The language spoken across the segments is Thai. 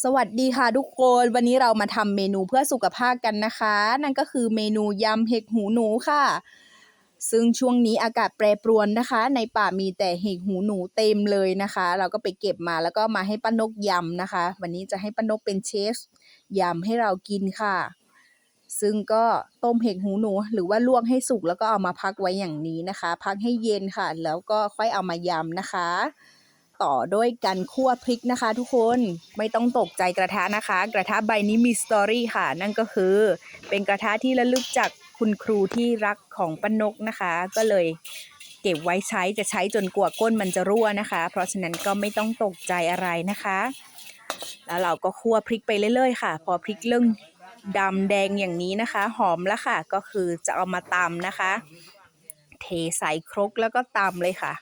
สวัสดีค่ะทุกคนวันนี้เรามาทำเมนูเพื่อสุขภาพกันนะคะ นั่นก็คือเมนูยำเห็ดหูหนูค่ะ ซึ่งช่วงนี้อากาศแปรปรวนนะคะ ในป่ามีแต่เห็ดหูหนูเต็มเลยนะคะ เราก็ไปเก็บมาแล้วก็มาให้ป้านกยำนะคะ วันนี้จะให้ป้านกเป็นเชฟยำให้เรากินค่ะ ซึ่งก็ต้มเห็ดหูหนู หรือว่าลวกให้สุกแล้วก็เอามาพักไว้อย่างนี้นะคะ พักให้เย็นค่ะ แล้วก็ค่อยเอามายำนะคะ ต่อด้วยการคั่วพริกนะคะ ทุกคนไม่ต้องตกใจกระทะนะคะ กระทะใบนี้มีสตอรี่ค่ะ นั่นก็คือเป็นกระทะที่ระลึกจากคุณครูที่รักของป้านกนะคะ ก็เลยเก็บไว้ใช้จะใช้จนกว่าก้นมันจะรั่วนะคะ เพราะฉะนั้นก็ไม่ต้องตกใจอะไรนะคะ แล้วเราก็คั่วพริกไปเรื่อยๆค่ะ พอพริกเริ่มดำแดงอย่างนี้นะคะ หอมแล้วค่ะ ก็คือจะเอามาตำนะคะ เทใส่ครกแล้วก็ตำเลยค่ะ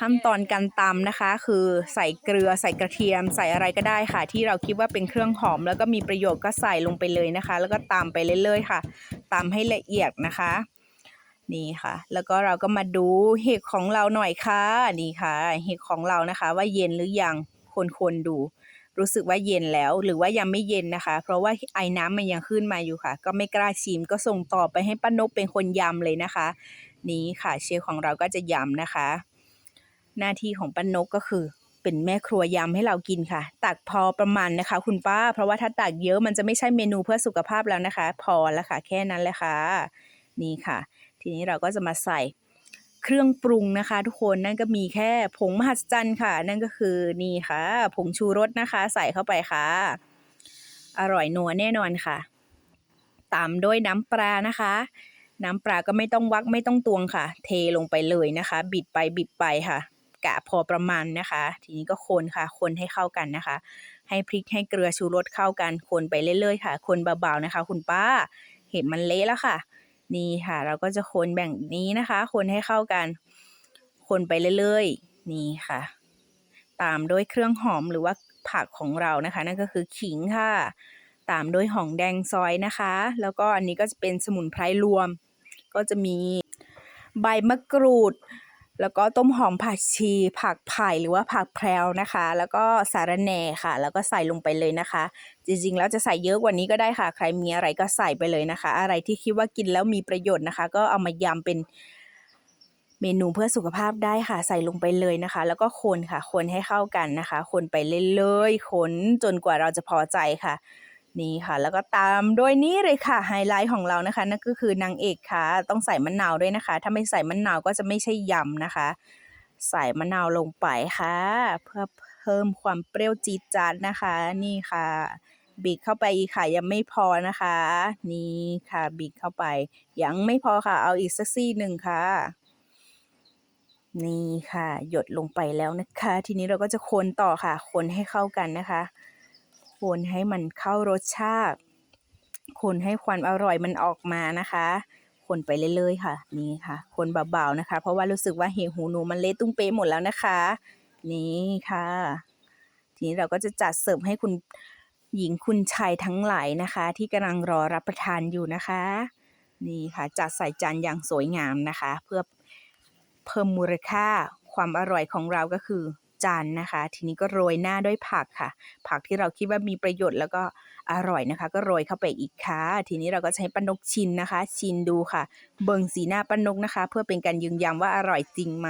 ขั้นตอนการตำนะคะ คือใส่เกลือใส่กระเทียม ใส่อะไรก็ได้ค่ะ ที่เราคิดว่าเป็นเครื่องหอม แล้วก็มีประโยชน์ก็ใส่ลงไปเลยนะคะ แล้วก็ตำไปเรื่อยๆค่ะตำให้ละเอียดนะคะนี่ค่ะ แล้วก็เราก็มาดูเห็ดของเราหน่อยค่ะนี่ค่ะ เห็ดของเรานะคะ ว่าเย็นหรือยังคนๆดู รู้สึกว่าเย็นแล้วหรือว่ายังไม่เย็นนะคะ เพราะว่าไอ้น้ำมันยังขึ้นมาอยู่ค่ะ ก็ไม่กล้าชิมก็ส่งต่อไปให้ป้านกเป็นคนยำเลยนะคะ นี่ค่ะ เชฟของเราก็จะยำนะคะ หน้าที่ของป้านกก็คือ เป็นแม่ครัวยำให้เรากินค่ะ ตักพอประมาณนะคะ คุณป้า เพราะว่าถ้าตักเยอะมันจะไม่ใช่เมนูเพื่อสุขภาพแล้วนะคะ พอแล้วค่ะ แค่นั้นแหละค่ะ นี่ค่ะ ทีนี้เราก็จะมาใส่เครื่องปรุงนะคะ ทุกคนนั่นก็มีแค่ผงมหัศจรรย์ค่ะ นั่นก็คือนี่ค่ะ ผงชูรสนะคะ ใส่เข้าไปค่ะ อร่อยนัวแน่นอนค่ะ ตามด้วยน้ำปลานะคะ น้ำปลาก็ไม่ต้องวักไม่ต้องตวงค่ะ เทลงไปเลยนะคะ บิดไปบิดไปค่ะ กะพอประมาณนะคะ ทีนี้ก็คนค่ะ คนให้เข้ากันนะคะ ให้พริกให้เกลือชูรสเข้ากัน คนไปเรื่อยๆค่ะ คนเบาๆนะคะ คุณป้า เห็นมันเละแล้วค่ะ นี่ค่ะ เราก็จะคนแบ่งนี้นะคะ คนให้เข้ากัน คนไปเรื่อยๆ นี่ค่ะ ตามด้วยเครื่องหอมหรือว่าผักของเรานะคะ นั่นก็คือขิงค่ะ ตามด้วยหอมแดงซอยนะคะ แล้วก็อันนี้ก็จะเป็นสมุนไพรรวม ก็จะมีใบมะกรูด แล้วก็ต้มหอมผักชี ผักไผ่หรือว่าผักแพรวนะคะ แล้วก็สาระแหน่ค่ะ แล้วก็ใส่ลงไปเลยนะคะ จริงๆแล้วจะใส่เยอะกว่านี้ก็ได้ค่ะ ใครมีอะไรก็ใส่ไปเลยนะคะ อะไรที่คิดว่ากินแล้วมีประโยชน์นะคะ ก็เอามายำเป็นเมนูเพื่อสุขภาพได้ค่ะ ใส่ลงไปเลยนะคะ แล้วก็คนค่ะ คนให้เข้ากันนะคะ คนไปเรื่อยๆคนจนกว่าเราจะพอใจค่ะ นี่ค่ะ แล้วก็ตามด้วยนี่เลยค่ะไฮไลท์ของเรานะคะนั่นก็คือนางเอกค่ะ ต้องใส่มะนาวด้วยนะคะ ถ้าไม่ใส่มะนาวก็จะไม่ใช่ยำนะคะ ใส่มะนาวลงไปค่ะ เพื่อเพิ่มความเปรี้ยวจี๊ดจ๊าดนะคะ นี่ค่ะบีบเข้าไปอีกค่ะยังไม่พอนะคะ นี่ค่ะบีบเข้าไป ยังไม่พอค่ะ เอาอีกสักซี่หนึ่งค่ะ นี่ค่ะ หยดลงไปแล้วนะคะ ทีนี้เราก็จะคนต่อค่ะ คนให้เข้ากันนะคะ คนให้มันเข้ารสชาติ คนให้ความอร่อยมันออกมานะคะ คนไปเรื่อยๆค่ะ นี่ค่ะ คนเบาๆนะคะ เพราะว่ารู้สึกว่าเห็ดหูหนูมันเละตุ้งเป๊ะหมดแล้วนะคะ นี่ค่ะ ทีนี้เราก็จะจัดเสิร์ฟให้คุณหญิงคุณชายทั้งหลายนะคะ ที่กำลังรอรับประทานอยู่นะคะ นี่ค่ะ จัดใส่จานอย่างสวยงามนะคะ เพื่อเพิ่มมูลค่าความอร่อยของเราก็คือ จานนะคะ ทีนี้ก็โรยหน้าด้วยผักค่ะ ผักที่เราคิดว่ามีประโยชน์แล้วก็อร่อยนะคะ ก็โรยเข้าไปอีกค่ะ ทีนี้เราก็ใช้ปานกชินนะคะ ชินดูค่ะ เบิ่งสีหน้าปานกนะคะ เพื่อเป็นการยืนยันว่าอร่อยจริงไหม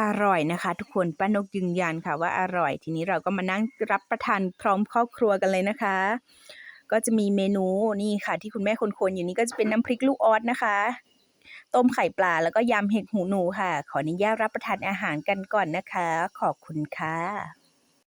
อร่อยนะคะ ทุกคนป้านกยืนยันค่ะว่าอร่อย ทีนี้เราก็มานั่งรับประทานพร้อมครอบครัวกันเลยนะคะ ก็จะมีเมนูนี่ค่ะ ที่คุณแม่คนๆอยู่นี่ก็จะเป็นน้ำพริกลูกออสนะคะ ต้มไข่ปลาแล้วก็ยำเห็ดหูหนูค่ะ ขออนุญาตรับประทานอาหารกันก่อนนะคะ ขอบคุณค่ะ